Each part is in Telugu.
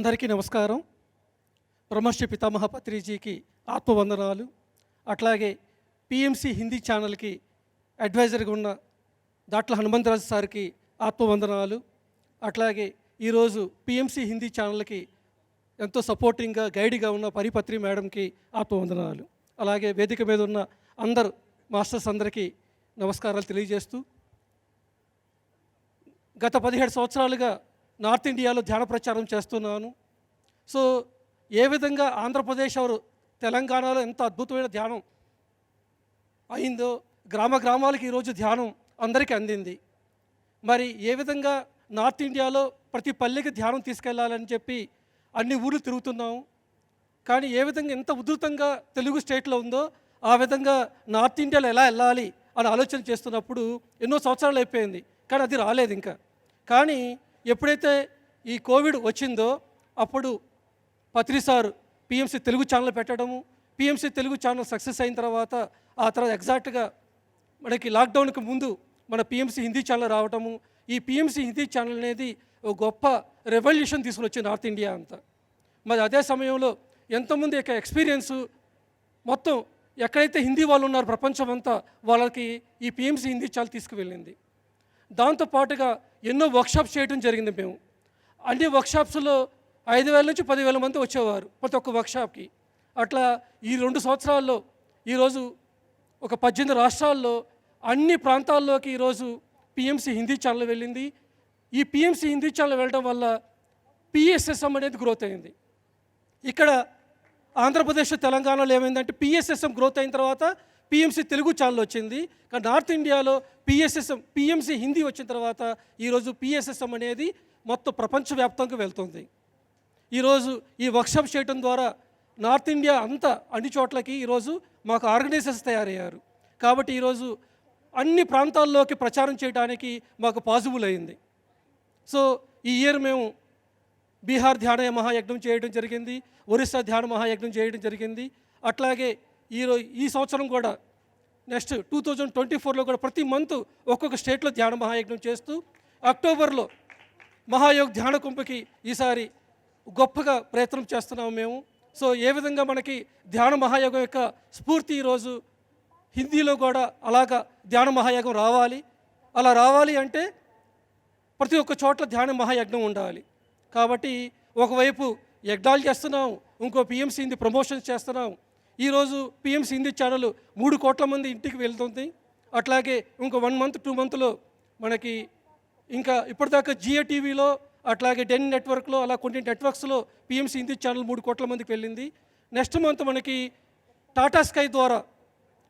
అందరికీ నమస్కారం. బ్రహ్మశ్రీ పితామహ పత్రిజీకి ఆత్మవందనాలు. అట్లాగే పిఎంసి హిందీ ఛానల్కి అడ్వైజర్గా ఉన్న దాట్ల హనుమంతరాజు సార్కి ఆత్మవందనాలు. అట్లాగే ఈరోజు పిఎంసి హిందీ ఛానల్కి ఎంతో సపోర్టింగ్గా గైడ్గా ఉన్న పరిపత్రి మేడంకి ఆత్మవందనాలు. అలాగే వేదిక మీద ఉన్న అందరు మాస్టర్స్ అందరికీ నమస్కారాలు తెలియజేస్తూ గత పదిహేడు సంవత్సరాలుగా నార్త్ ఇండియాలో ధ్యాన ప్రచారం చేస్తున్నాను. సో ఏ విధంగా ఆంధ్రప్రదేశ్ వారు తెలంగాణలో ఎంత అద్భుతమైన ధ్యానం అయిందో గ్రామ గ్రామాలకి ఈరోజు ధ్యానం అందరికీ అందింది. మరి ఏ విధంగా నార్త్ ఇండియాలో ప్రతి పల్లెకి ధ్యానం తీసుకెళ్ళాలని చెప్పి అన్ని ఊర్లు తిరుగుతున్నాము కానీ ఏ విధంగా ఎంత ఉధృతంగా తెలుగు స్టేట్లో ఉందో ఆ విధంగా నార్త్ ఇండియాలో ఎలా వెళ్ళాలి అని ఆలోచన చేస్తున్నప్పుడు ఎన్నో సంవత్సరాలు అయిపోయింది. కానీ అది రాలేదు ఇంకా. కానీ ఎప్పుడైతే ఈ కోవిడ్ వచ్చిందో అప్పుడు పత్రి సార్ తెలుగు ఛానల్ పెట్టడము పిఎంసీ తెలుగు ఛానల్ సక్సెస్ అయిన తర్వాత ఆ తర్వాత ఎగ్జాక్ట్గా మనకి లాక్డౌన్కి ముందు మన పిఎంసీ హిందీ ఛానల్ రావటము ఈ పిఎంసీ హిందీ ఛానల్ అనేది ఒక గొప్ప రెవల్యూషన్ తీసుకుని వచ్చింది నార్త్ ఇండియా అంతా. మరి అదే సమయంలో ఎంతోమంది యొక్క ఎక్స్పీరియన్స్ మొత్తం ఎక్కడైతే హిందీ వాళ్ళు ఉన్నారో ప్రపంచం అంతా వాళ్ళకి ఈ పిఎంసీ హిందీ ఛానల్ తీసుకువెళ్ళింది. దాంతో పాటుగా ఎన్నో వర్క్షాప్స్ చేయడం జరిగింది మేము. అన్ని వర్క్షాప్స్లో ఐదు వేల నుంచి పదివేల మంది వచ్చేవారు ప్రతి ఒక్క వర్క్షాప్కి అట్లా ఈ రెండు సంవత్సరాల్లో ఈరోజు ఒక పద్దెనిమిది రాష్ట్రాల్లో అన్ని ప్రాంతాల్లోకి ఈరోజు పిఎంసి హిందీ ఛానల్ వెళ్ళింది. ఈ పిఎంసి హిందీ ఛానల్ వెళ్ళడం వల్ల పిఎస్ఎస్ఎం అనేది గ్రోత్ అయింది. ఇక్కడ ఆంధ్రప్రదేశ్ తెలంగాణలో ఏమైందంటే పిఎస్ఎస్ఎం గ్రోత్ అయిన తర్వాత పిఎంసీ తెలుగు ఛానల్ వచ్చింది. కానీ నార్త్ ఇండియాలో పిఎస్ఎస్ఎం పిఎంసి హిందీ వచ్చిన తర్వాత ఈరోజు పిఎస్ఎస్ఎం అనేది మొత్తం ప్రపంచవ్యాప్తంగా వెళ్తుంది. ఈరోజు ఈ వర్క్షాప్ చేయడం ద్వారా నార్త్ ఇండియా అంతా అన్ని చోట్లకి ఈరోజు మాకు ఆర్గనైజర్స్ తయారయ్యారు. కాబట్టి ఈరోజు అన్ని ప్రాంతాల్లోకి ప్రచారం చేయడానికి మాకు పాసిబుల్ అయింది. సో ఈ ఇయర్ మేము బీహార్ ధ్యాన మహాయజ్ఞం చేయడం జరిగింది ఒరిస్సా ధ్యాన మహాయజ్ఞం చేయడం జరిగింది. అట్లాగే ఈరోజు ఈ సంవత్సరం కూడా నెక్స్ట్ టూ థౌజండ్ ట్వంటీ ఫోర్లో కూడా ప్రతి మంత్ ఒక్కొక్క స్టేట్లో ధ్యాన మహాయజ్ఞం చేస్తూ అక్టోబర్లో మహాయోగ్ ధ్యాన కుంభకి ఈసారి గొప్పగా ప్రయత్నం చేస్తున్నాము మేము. సో ఏ విధంగా మనకి ధ్యాన మహాయోగం యొక్క స్ఫూర్తి ఈరోజు హిందీలో కూడా అలాగా ధ్యాన మహాయోగం రావాలి. అలా రావాలి అంటే ప్రతి ఒక్క చోట్ల ధ్యాన మహాయజ్ఞం ఉండాలి. కాబట్టి ఒకవైపు ఎగ్డాల్ చేస్తున్నాం ఇంకో పిఎంసీంది హిందీ ప్రమోషన్స్ చేస్తున్నాం. ఈరోజు పిఎంసి హిందీ ఛానల్ మూడు కోట్ల మంది ఇంటికి వెళ్తుంది. అట్లాగే ఇంకో వన్ మంత్ టూ మంత్లో మనకి ఇంకా ఇప్పటిదాకా జియో టీవీలో అట్లాగే డెన్ నెట్వర్క్లో అలా కొన్ని నెట్వర్క్స్లో పిఎంసీ హిందీ ఛానల్ మూడు కోట్ల మందికి వెళ్ళింది. నెక్స్ట్ మంత్ మనకి టాటా స్కై ద్వారా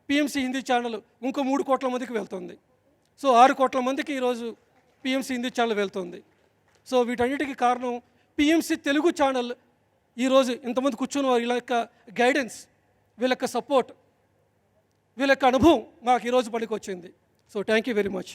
పిఎంసీ హిందీ ఛానల్ ఇంకో మూడు కోట్ల మందికి వెళ్తుంది. సో ఆరు కోట్ల మందికి ఈరోజు పిఎంసీ హిందీ ఛానల్ వెళ్తుంది. సో వీటన్నిటికీ కారణం పిఎంసి తెలుగు ఛానల్ ఈరోజు ఇంతమంది కూర్చున్న వారు వీళ్ళ యొక్క గైడెన్స్ వీళ్ళ యొక్క సపోర్ట్ వీళ్ళ యొక్క అనుభవం మాకు ఈరోజు పనికి వచ్చింది so thank you very much